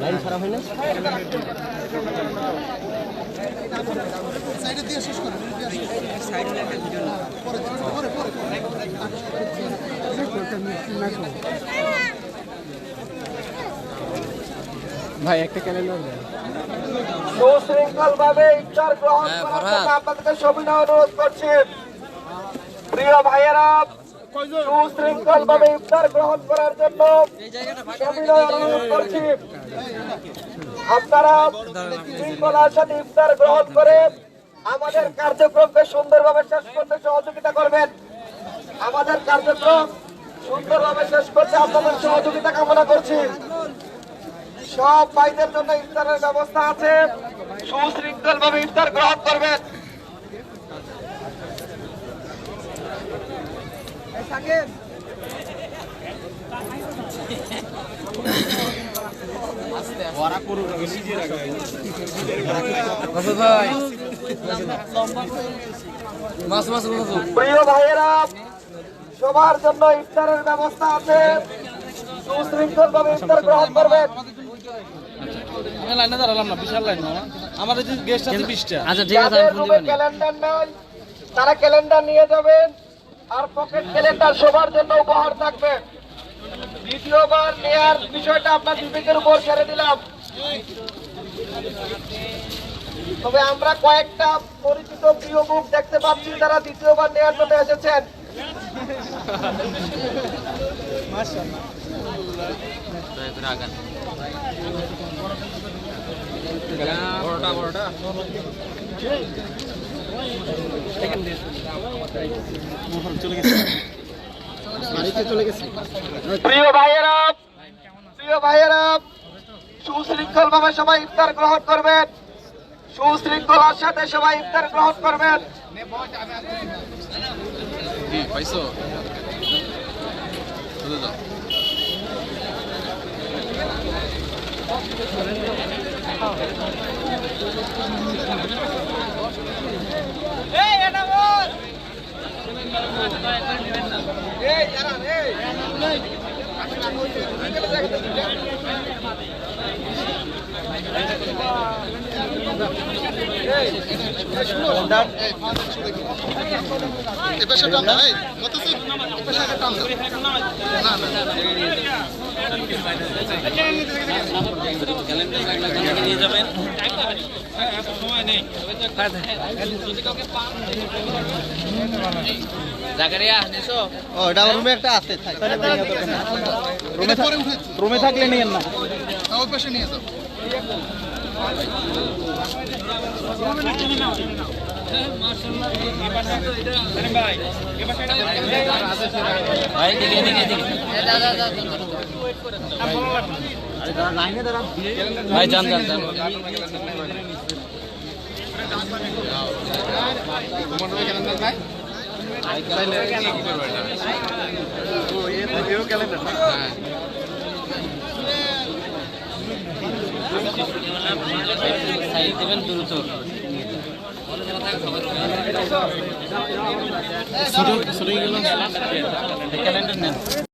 Line খারাপ হয় না? ভাই একটা ক্যালেন্ডার দেন। সুশৃঙ্খল ভাবে ইফতার গ্রহণ করার জন্য আপনাদেরকে সবিনয় অনুরোধ করছি। প্রিয় ভাইয়েরা সুশৃঙ্খল ভাবে ইফতার গ্রহণ করার জন্য আপনারা শৃঙ্খলার সাথে ইফতার গ্রহণ করে আমাদের কার্যক্রমকে সুন্দরভাবে শেষ করতে সহযোগিতা করবেন। আমাদের কার্যক্রম সুন্দরভাবে শেষ করতে আপনাদের সহযোগিতা কামনা করছি। সব ভাইদের জন্য ইফতারের ব্যবস্থা আছে। সুশৃঙ্খল ভাবে ইফতার গ্রহণ করবেন। প্রিয় ভাইয়েরা সবার জন্য ইফতারের ব্যবস্থা আছে। সুশৃঙ্খল ভাবে ইফতার গ্রহণ করবেন। লাইনে দাঁড়ালাম না বিশাল লাইন আমাদের গেস্ট আছে বিশটা আচ্ছা ঠিক আছে ক্যালেন্ডার নাই তারা ক্যালেন্ডার নিয়ে যাবেন। আর পকেট ক্যালেন্ডার সবার জন্য উপহার থাকবে। দ্বিতীয়বার নেয়ার বিষয়টা আপনার বিবেকের উপর ছেড়ে দিলাম। তবে আমরা কয়েকটা পরিচিত প্রিয় মুখ দেখতে পাচ্ছি যারা দ্বিতীয়বার নেয়ার জন্য এসেছেন। প্রিয় ভাইয়েরা প্রিয় সবাই ইফতার গ্রহণ করবেন। সুশৃঙ্খলার সাথে সবাই ইফতার গ্রহণ করবেন। পাইছো? না না নিয়ে যাবেন। রুমে একটা আছে রুমে থাকলে নিয়েন না। ভাই দিকে দিকে দিকে ভাই যান যান যান সাইড দেবেন দ্রুত ক্যালেন্ডার নেন।